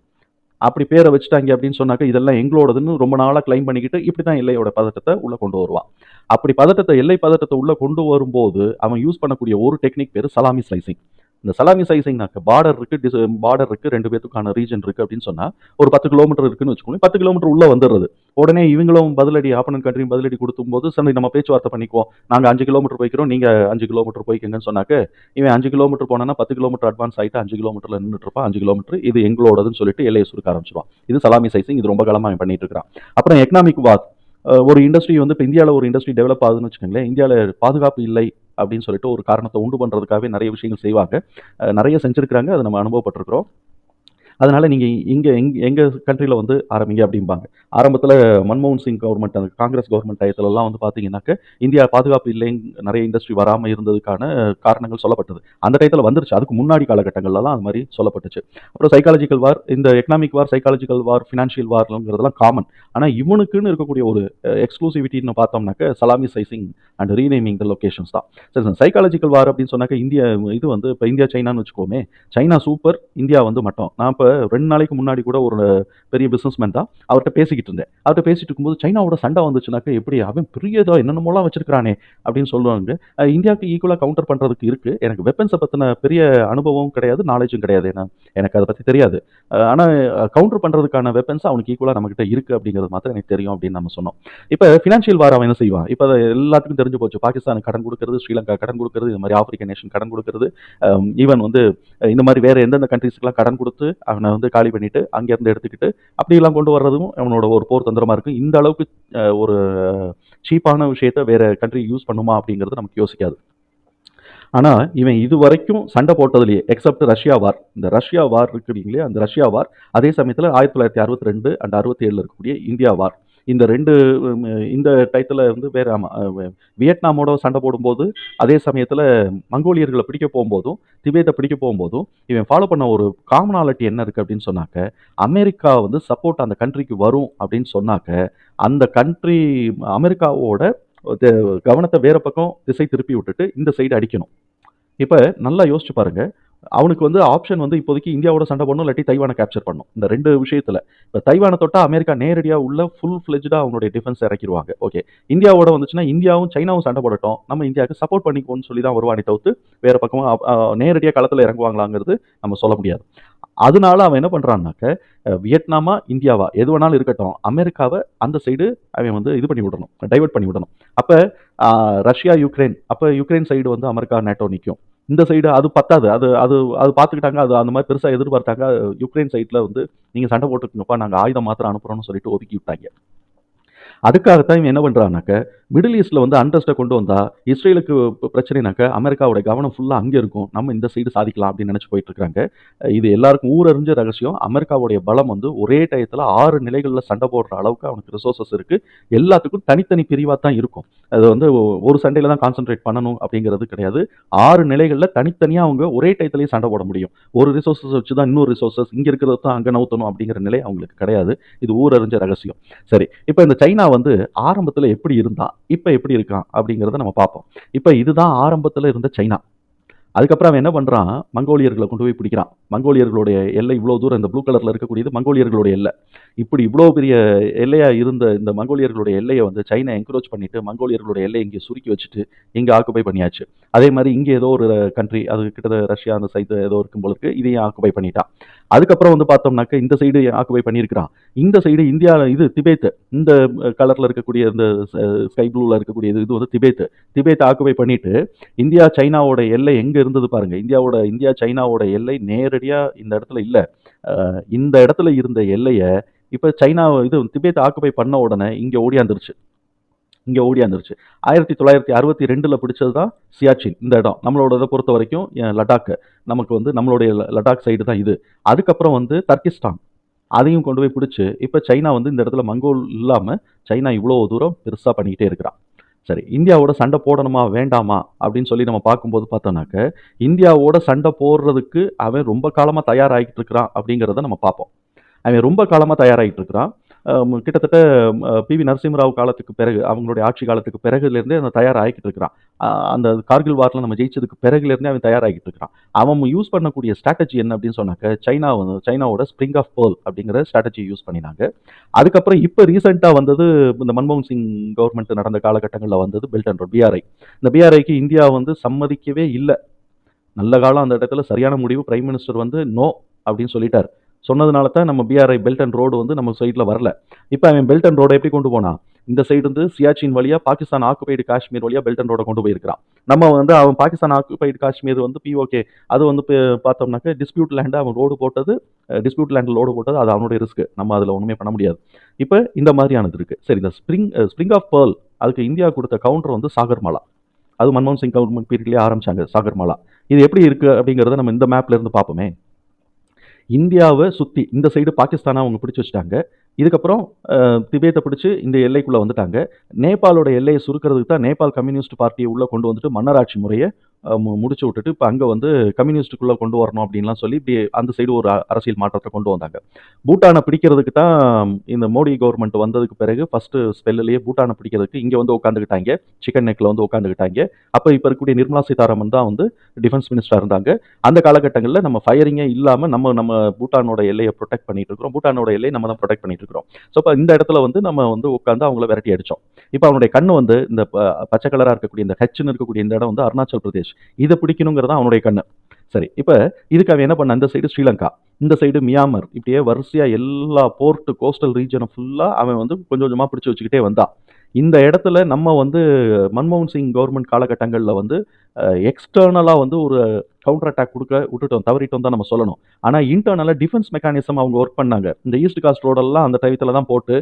அப்படி பேரை வச்சுட்டாங்க அப்படின்னு சொன்னாக்க, இதெல்லாம் எங்களோடதுன்னு ரொம்ப நாளாக கிளைம் பண்ணிக்கிட்டு, இப்படி தான் எல்லையோட பதட்டத்தை உள்ளே கொண்டு வருவான். அப்படி பதட்டத்தை எல்லை பதட்டத்தை உள்ளே கொண்டு வரும்போது, அவன் யூஸ் பண்ணக்கூடிய ஒரு டெக்னிக் பேர் சலாமி ஸ்லைசிங். இந்த சலாமி சைஸிங்னாக்க பார்டர் இருக்கு, டிஸ் பார்டர் இருக்கு. ரெண்டு பேத்துக்கான ரீஜன் இருக்கு அப்படின்னு சொன்னா, ஒரு 10 கிலோமீட்டர் இருக்குன்னு வச்சுக்கோங்க பத்து கிலோமீட்டர் உள்ள வந்துடுறது உடனே இவங்களும் பதிலடி ஆப்பனன் கண்ட்ரியும் பதிலடி குடுக்கும்போது, சரி நம்ம பேச்சுவார்த்தை பண்ணிக்குவோம். நாங்கள் அஞ்சு கிலோமீட்டர் போய்க்கிறோம். நீங்க அஞ்சு கிலோமீட்டர் போய்க்கங்கன்னு சொன்னாக்க, இவன் அஞ்சு கிலோமீட்டர் போனான்னா 10 கிலோமீட்டர் அட்வான்ஸ் ஆகிட்டு அஞ்சு கிலோமீட்டர்ல நின்றுட்டு இருப்பான். அஞ்சு கிலோமீட்டர் இது எங்களோடதுன்னு சொல்லிட்டு எல்லையை சுருக்க ஆரம்பிச்சிருவான் இது சலாமி ஸ்லைசிங். இது ரொம்ப காலமாக பண்ணிட்டு இருக்கிறான். அப்புறம் எக்கனாமிக் வாத் ஒரு இண்டஸ்ட்ரி வந்து இப்போ இந்தியாவில் ஒரு இண்டஸ்ட்ரி டெவலப் ஆகுதுன்னு வச்சுக்கோங்களேன். இந்தியாவில் பாதுகாப்பு இல்லை அப்படின்னு சொல்லிட்டு ஒரு காரணத்தை உண்டு பண்றதுக்காகவே நிறைய விஷயங்கள் செய்வாங்க. நிறைய செஞ்சுருக்கிறாங்க செஞ்சிருக்கிறாங்க. நம்ம அனுபவப்பட்டிருக்கிறோம் அதனால நீங்க இங்க எங் எங்க கண்ட்ரில வந்து ஆரம்பிங்க அப்படிம்பாங்க. ஆரம்பத்துல மன்மோகன் சிங் கவர்மெண்ட் அந்த காங்கிரஸ் கவர்மெண்ட் டயத்துலலாம் வந்து பார்த்தீங்கன்னாக்க, இந்தியா பாதுகாப்பு இல்லைங் நிறைய இண்டஸ்ட்ரி வராம இருந்ததுக்கான காரணங்கள் சொல்லப்பட்டது. அந்த டயத்துல வந்துருச்சு. அதுக்கு முன்னாடி காலகட்டங்கள்லலாம் அது மாதிரி சொல்லப்பட்டுச்சு. அப்புறம் சைக்காலஜிக்கல் வார், இந்த economic war, psychological war, financial வார்ங்கிறதெல்லாம் common. ஆனா இவனுக்குன்னு இருக்கக்கூடிய ஒரு எக்ஸ்க்ளூசிவிட்டின்னு பார்த்தோம்னாக்க, சலாமி சைசிங் அண்ட் ரீநேமிங் த லொகேஷன்ஸ் தான். சரி சைக்காலஜிக்கல் வார் அப்படின்னு சொன்னாக்க, இந்தியா இது வந்து இப்போ இந்தியா, சைனான்னு வச்சுக்கோமே சைனா சூப்பர், இந்தியா வந்து மட்டம். நான் இப்போ ரெண்டு நாளைக்கு முன்னாடி கூட ஒரு பெரிய பிஸ்னஸ்மேன் தான். அவர்கிட்ட பேசிக்கிட்டு இருந்தேன். அவர்கிட்ட பேசிட்டு இருக்கும்போது, சைனாவோட சண்டை வந்துச்சுனாக்க எப்படி அவன் பெரிய இதா என்னென்னமோலாம் வச்சிருக்கிறானே அப்படின்னு சொல்லுவாங்க. இந்தியாவுக்கு ஈக்குவலா கவுண்டர் பண்றதுக்கு இருக்கு. எனக்கு வெப்பன்ஸை பற்றின பெரிய அனுபவம் கிடையாது, நாலேஜும் கிடையாது. ஏன்னா, எனக்கு அதை பத்தி தெரியாது. ஆனால் ஆனா கவுண்டர் பண்றதுக்கான வெப்பன்ஸ் அவனுக்கு ஈக்குவலா நம்மக்கிட்ட இருக்கு அப்படிங்கிறது மாத்திரம் எனக்கு தெரியும் அப்படின்னு நம்ம சொன்னோம். இப்போ ஃபினான்ஷியல் வார் அவன் என்ன செய்வான்? இப்போ அதை எல்லாத்துக்கும் தெரிஞ்சு போச்சு. பாகிஸ்தானுக்கு கடன் கொடுக்கறது ஸ்ரீலங்கா கடன் கொடுக்கறது இது மாதிரி ஆப்பிரிக்கன் நேஷன் கடன் கொடுக்கறது ஈவன் வந்து இந்த மாதிரி வேற எந்தெந்த கண்ட்ரீஸ்க்கெலாம் கடன் கொடுத்து அவனை வந்து காலி பண்ணிட்டு அங்கேருந்து எடுத்துக்கிட்டு அப்படியெல்லாம் கொண்டு வர்றதும் அவனோட ஒரு போர் தந்திரமாக இருக்கும் இந்த அளவுக்கு ஒரு சீப்பான விஷயத்த வேறு கண்ட்ரி யூஸ் பண்ணுமா அப்படிங்கிறது நமக்கு யோசிக்காது. ஆனால் இவன் இது வரைக்கும் சண்டை போட்டதுலையே எக்ஸப்ட் ரஷ்யா வார் இந்த ரஷ்யா வார் இருக்கிறீங்களே அந்த ரஷ்யா வார் அதே சமயத்தில் ஆயிரத்தி தொள்ளாயிரத்தி அறுபத்தி ரெண்டு அண்ட் அறுபத்தி ஏழில் இருக்கக்கூடிய இந்தியா வார் இந்த ரெண்டு இந்த டயத்தில் வந்து வேற வியட்நாமோட சண்டை போடும்போது அதே சமயத்தில் மங்கோலியர்களை பிடிக்க போகும்போதும் திபேத்தை பிடிக்க போகும்போதும் இவன் ஃபாலோ பண்ண ஒரு காமனாலிட்டி என்ன இருக்குது அப்படின்னு சொன்னாக்க அமெரிக்கா வந்து சப்போர்ட் அந்த கண்ட்ரிக்கு வரும் அப்படின்னு சொன்னாக்க அந்த கண்ட்ரி அமெரிக்காவோட கவனத்தை வேற பக்கம் திசை திருப்பி விட்டுட்டு இந்த சைடு அடிக்கணும். இப்போ நல்லா யோசிச்சு பாருங்கள் அவனுக்கு வந்து ஆப்ஷன் வந்து இப்போதைக்கு இந்தியாவோட சண்டை பண்ணும் இல்லாட்டி தைவானை கேப்சர் பண்ணும் இந்த ரெண்டு விஷயத்தில். இப்போ தைவானை தொட்டா அமெரிக்கா நேரடியாக உள்ள ஃபுல் ஃபிளெஜ்டாக அவங்களுடைய டிஃபென்ஸ் இறக்கிடுவாங்க ஓகே இந்தியாவோட வந்துச்சுன்னா இந்தியாவும் சைனாவும் சண்டை போடட்டும். நம்ம இந்தியாவுக்கு சப்போர்ட் பண்ணிக்குவோம்னு சொல்லி தான் வருவானே தவிர்த்து வேறு பக்கமாக நேரடியாக களத்தில் இறங்குவாங்களாங்கிறது நம்ம சொல்ல முடியாது. அதனால அவன் என்ன பண்ணுறான்னாக்க வியட்நாமா இந்தியாவா எது வேணாலும் இருக்கட்டும் அமெரிக்காவை அந்த சைடு அவன் வந்து இது பண்ணி விடணும் டைவர்ட் பண்ணி விடணும். அப்போ ரஷ்யா யுக்ரைன் அப்போ யுக்ரைன் சைடு வந்து அமெரிக்கா நேட்டோ நிற்கும் இந்த சைடு அது பத்தாது. அது அது அது பார்த்துக்கிட்டாங்க. அது அந்த மாதிரி பெருசாக எதிர்பார்த்தாங்க. யுக்ரைன் சைட்டில் வந்து நீங்கள் சண்டை போட்டுக்குங்கப்பா. நாங்கள் ஆயுதம் மாத்திரம் அனுப்புகிறோம்னு சொல்லிட்டு ஒதுக்கி விட்டாங்க. அதுக்காகத்தான் இவன் என்ன பண்ணுறான்னாக்க மிடில் ஈஸ்ட்டில் வந்து அண்டர்ஸ்ட்டை கொண்டு வந்தால் இஸ்ரேலுக்கு பிரச்சனைனாக்க அமெரிக்காவோட கவனம் ஃபுல்லாக அங்கே இருக்கும். நம்ம இந்த சைடு சாதிக்கலாம் அப்படின்னு நினச்சி போயிட்டு இருக்காங்க. இது எல்லாருக்கும் ஊரறிஞ்ச ரகசியம். அமெரிக்காவுடைய பலம் வந்து ஒரே டயத்தில் ஆறு நிலைகளில் சண்டை போடுற அளவுக்கு அவனுக்கு ரிசோர்ஸஸ் இருக்குது எல்லாத்துக்கும் தனித்தனி பிரிவாக தான் இருக்கும். அது வந்து ஒரு சண்டையில் தான் கான்சென்ட்ரேட் பண்ணணும் அப்படிங்கிறது கிடையாது. ஆறு நிலைகளில் தனித்தனியாக அவங்க ஒரே டயத்துலேயும் சண்டை போட முடியும். ஒரு ரிசோர்ஸஸ் வச்சு தான் இன்னொரு ரிசோர்ஸஸ் இங்கே இருக்கிறது தான் அங்கே நவுத்தணும் அப்படிங்கிற நிலை அவங்களுக்கு கிடையாது. இது ஊரறிஞ்ச ரகசியம். சரி இப்போ இந்த சைனா வந்து ஆரம்பத்தில் எப்படி இருந்தான் இப்போ எப்படி இருக்கான் அப்படிங்கிறத நம்ம பார்ப்போம். இப்போ இதுதான் ஆரம்பத்தில் இருந்த சைனா. அதுக்கப்புறம் அவன் என்ன பண்ணுறான் மங்கோலியர்களை கொண்டு போய் பிடிக்கிறான். மங்கோலியர்களுடைய எல்லை இவ்வளோ தூரம் இந்த ப்ளூ கலரில் இருக்கக்கூடியது மங்கோலியர்களுடைய எல்லை. இப்படி இவ்வளோ பெரிய எல்லையாக இருந்த இந்த மங்கோலியர்களுடைய எல்லையை வந்து சைனா என்க்ரோச் பண்ணிட்டு மங்கோலியர்களுடைய எல்லையை இங்கே சுருக்கி வச்சுட்டு இங்கே ஆக்குபை பண்ணியாச்சு. அதே மாதிரி இங்கே ஏதோ ஒரு கண்ட்ரி அது கிட்ட ரஷ்யா அந்த சைடு ஏதோ இருக்கும் பொழுது இதையும் ஆக்குபை பண்ணிட்டான். அதுக்கப்புறம் வந்து பார்த்தோம்னாக்க இந்த சைடு ஆக்குபை பண்ணியிருக்கிறான். இந்த சைடு இந்தியா இது திபேத் இந்த கலரில் இருக்கக்கூடிய இந்த ஸ்கை ப்ளூவில் இருக்கக்கூடிய இது இது வந்து திபேத் திபேத் ஆக்குபை பண்ணிட்டு இந்தியா சைனாவோட எல்லை எங்கே இருந்தது பாருங்க. இந்தியாவோட இந்தியா சைனாவோட எல்லை நேரடியாக இந்த இடத்துல இல்லை. இந்த இடத்துல இருந்த எல்லையை இப்போ சைனா இது திபேத் ஆக்குபை பண்ண உடனே இங்கே ஓடியாந்துருச்சு. இங்கே ஓடியாந்துருச்சு ஆயிரத்தி தொள்ளாயிரத்தி அறுபத்தி ரெண்டில் பிடிச்சது தான் சியாச்சின் இந்த இடம். நம்மளோட இதை பொறுத்த வரைக்கும் அஹ், லடாக் நமக்கு வந்து நம்மளுடைய லடாக் சைடு தான் இது. அதுக்கப்புறம் வந்து தர்கிஸ்தான். அதையும் கொண்டு போய் பிடிச்சி இப்போ சைனா வந்து இந்த இடத்துல மங்கோல் இல்லாமல் சைனா இவ்வளோ தூரம் பெருசாக பண்ணிக்கிட்டே இருக்கிறான். சரி இந்தியாவோட சண்டை போடணுமா வேண்டாமா அப்படின்னு சொல்லி நம்ம பார்க்கும்போது பார்த்தோம்னாக்க இந்தியாவோட சண்டை போடுறதுக்கு அவன் ரொம்ப காலமாக தயாராகிட்டு இருக்கிறான் அப்படிங்கிறத நம்ம பார்ப்போம். அவன் ரொம்ப காலமாக தயாராகிட்டு இருக்கிறான். கிட்டத்தட்ட பி வி நரசிம்மராவ் காலத்துக்கு பிறகு அவங்களுடைய ஆட்சி காலத்துக்கு பிறகுலேருந்தே அவன் தயாராகிக்கிட்டு இருக்கிறான். அந்த கார்கில் வாரில் நம்ம ஜெயிச்சதுக்கு பிறகுலேருந்தே அவன் தயாராகிட்டு இருக்கிறான். அவன் யூஸ் பண்ணக்கூடிய ஸ்ட்ராட்டஜி என்ன அப்படின்னு சொன்னாக்க சைனா வந்து சைனாவோட ஸ்ப்ரிங் ஆஃப் பேர்ல் அப்படிங்கிற ஸ்ட்ராட்டஜி யூஸ் பண்ணினாங்க. அதுக்கப்புறம் இப்போ ரீசெண்டாக வந்தது இந்த மன்மோகன் சிங் கவர்மெண்ட் நடந்த காலகட்டங்களில் வந்தது பெல்ட் அண்ட் ரோட் பிஆர்ஐ இந்த பிஆர்ஐக்கு இந்தியா வந்து சம்மதிக்கவே இல்லை. நல்ல காலம் அந்த இடத்துல சரியான முடிவு பிரைம் மினிஸ்டர் வந்து நோ அப்படின்னு சொல்லிட்டார். சொன்னதுனால தான் நம்ம பிஆர்ஐ பெல்ட் அண்ட் ரோடு வந்து நம்ம சைடில் வரல. இப்போ அவன் பெல்ட் அண்ட் ரோடை எப்படி கொண்டு போனான்? இந்த சைடு வந்து சியாச்சின் வழியாக பாகிஸ்தான் ஆக்குபைடு காஷ்மீர் வழியாக பெல்ட் அண்ட் ரோடை கொண்டு போயிருக்கிறான். நம்ம வந்து அவன் பாகிஸ்தான் ஆக்குபைடு காஷ்மீர் வந்து பிஓகே அது வந்து பார்த்தோம்னாக்க டிஸ்பியூட் லேண்டை அவன் ரோடு போட்டது டிஸ்பியூட் லேண்டில் லோடு போட்டது அது அவனுடைய ரிஸ்க் நம்ம அதில் ஒன்றுமே பண்ண முடியாது. இப்போ இந்த மாதிரியானது இருக்குது சரி இந்த ஸ்ப்ரிங் ஸ்ப்ரிங் ஆஃப் பேர்ல் அதுக்கு இந்தியா கொடுத்த கவுண்டர் வந்து சாகர்மாலா. அது மன்மோகன் சிங் கவர்மெண்ட் பீரியட்லேயே ஆரம்பிச்சாங்க சாகர்மாலா. இது எப்படி இருக்குது அப்படிங்கிறத நம்ம இந்த மேப்லேருந்து பார்ப்போமே. இந்தியாவை சுற்றி இந்த சைடு பாகிஸ்தானை அவங்க பிடிச்சி வச்சுட்டாங்க. இதுக்கப்புறம் திபேத்தை பிடிச்சி இந்த எல்லைக்குள்ளே வந்துட்டாங்க. நேபாளோட எல்லையை சுருக்கிறதுக்கு தான் நேபாள் கம்யூனிஸ்ட் பார்ட்டியை உள்ளே கொண்டு வந்துட்டு மன்னராட்சி முறையை முடிச்சு விட்டுட்டு இப்போ அங்கே வந்து கம்யூனிஸ்டுக்குள்ளே கொண்டு வரணும் அப்படின்லாம் சொல்லி இப்படி அந்த சைடு ஒரு அரசியல் மாற்றத்தை கொண்டு வந்தாங்க. பூட்டானை பிடிக்கிறதுக்கு தான் இந்த மோடி கவர்மெண்ட் வந்ததுக்கு பிறகு ஃபஸ்ட்டு ஸ்பெல்லையே பூட்டானை பிடிக்கிறதுக்கு இங்கே வந்து உட்காந்துக்கிட்டாங்க சிக்கன் நெக்கில் வந்து உட்காந்துக்கிட்டாங்க அப்போ இப்போ இருக்கக்கூடிய நிர்மலா சீதாராமன் தான் வந்து டிஃபென்ஸ் மினிஸ்டராக இருந்தாங்க. அந்த காலகட்டங்களில் நம்ம ஃபயரிங்கே இல்லாமல் நம்ம நம்ம பூட்டானோட எல்லையை ப்ரொடெக்ட் பண்ணிட்டு இருக்கிறோம். பூட்டானோட எல்லையை நம்ம தான் ப்ரொடெக்ட் பண்ணிட்டு இருக்கிறோம். ஸோ இப்போ இந்த இடத்துல வந்து நம்ம வந்து உட்காந்து அவங்கள விரட்டி அடித்தோம் இப்போ அவனுடைய கண்ணு வந்து இந்த ப- பச்சை கலராக இருக்கக்கூடிய இந்த ஹெச்னு இருக்கக்கூடிய இந்த இடம் வந்து அருணாச்சல் பிரதேஷ். இதை பிடிக்கணுங்கிறது அவனுடைய கண்ணு. சரி இப்போ இதுக்கு அவன் என்ன பண்ண இந்த சைடு ஸ்ரீலங்கா இந்த சைடு மியான்மர். இப்படியே வரிசையாக எல்லா போர்ட் கோஸ்டல் ரீஜனை ஃபுல்லாக அவன் வந்து கொஞ்சம் கொஞ்சமாக பிடிச்சி வச்சுக்கிட்டே வந்தான். இந்த இடத்துல நம்ம வந்து மன்மோகன் சிங் கவர்மெண்ட் காலகட்டங்களில் வந்து எக்ஸ்டர்னலாக வந்து ஒரு கவுண்டர் அட்டாக் கொடுக்க விட்டுட்டோம். தவறிட்டோம் தான் நம்ம சொல்லணும். ஆனால் இன்டர்னலாக டிஃபென்ஸ் மெக்கானிசம் அவங்க ஒர்க் பண்ணாங்க. இந்த ஈஸ்ட் காஸ்ட் ரோடெல்லாம் அந்த டயத்துல தான் போட்டு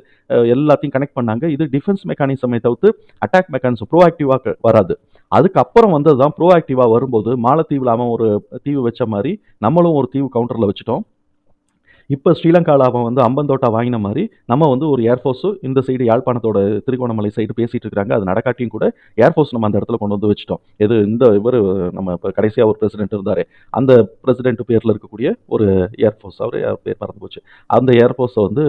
எல்லாத்தையும் கனெக்ட் பண்ணாங்க. இது டிஃபென்ஸ் மெக்கானிசமே தவிர்த்து அட்டாக் மெக்கானிசம் ப்ரோஆக்டிவாக வராது. அதுக்கப்புறம் வந்தது தான் ப்ரோஆக்டிவாக வரும்போது, மாலத்தீவில் அவன் ஒரு தீவு வச்ச மாதிரி நம்மளும் ஒரு தீவு கவுண்டரில் வச்சுட்டோம். இப்போ ஸ்ரீலங்காவில் அவன் வந்து அம்பந்தோட்டா வாங்கின மாதிரி நம்ம வந்து ஒரு ஏர்ஃபோர்ஸும் இந்த சைடு யாழ்ப்பாணத்தோட திருகோணமலை சைடு பேசிகிட்டு இருக்காங்க. அது நடக்காட்டியும் கூட ஏர்ஃபோர்ஸ் நம்ம அந்த இடத்துல கொண்டு வந்து வச்சுட்டோம். எது இந்த இவரு நம்ம இப்போ கடைசியாக ஒரு பிரசிடென்ட் இருந்தார் அந்த பிரசிடென்ட் பேரில் இருக்கக்கூடிய ஒரு ஏர்ஃபோர்ஸ். அவர் பேர் மறந்து போச்சு. அந்த ஏர்ஃபோர்ஸை வந்து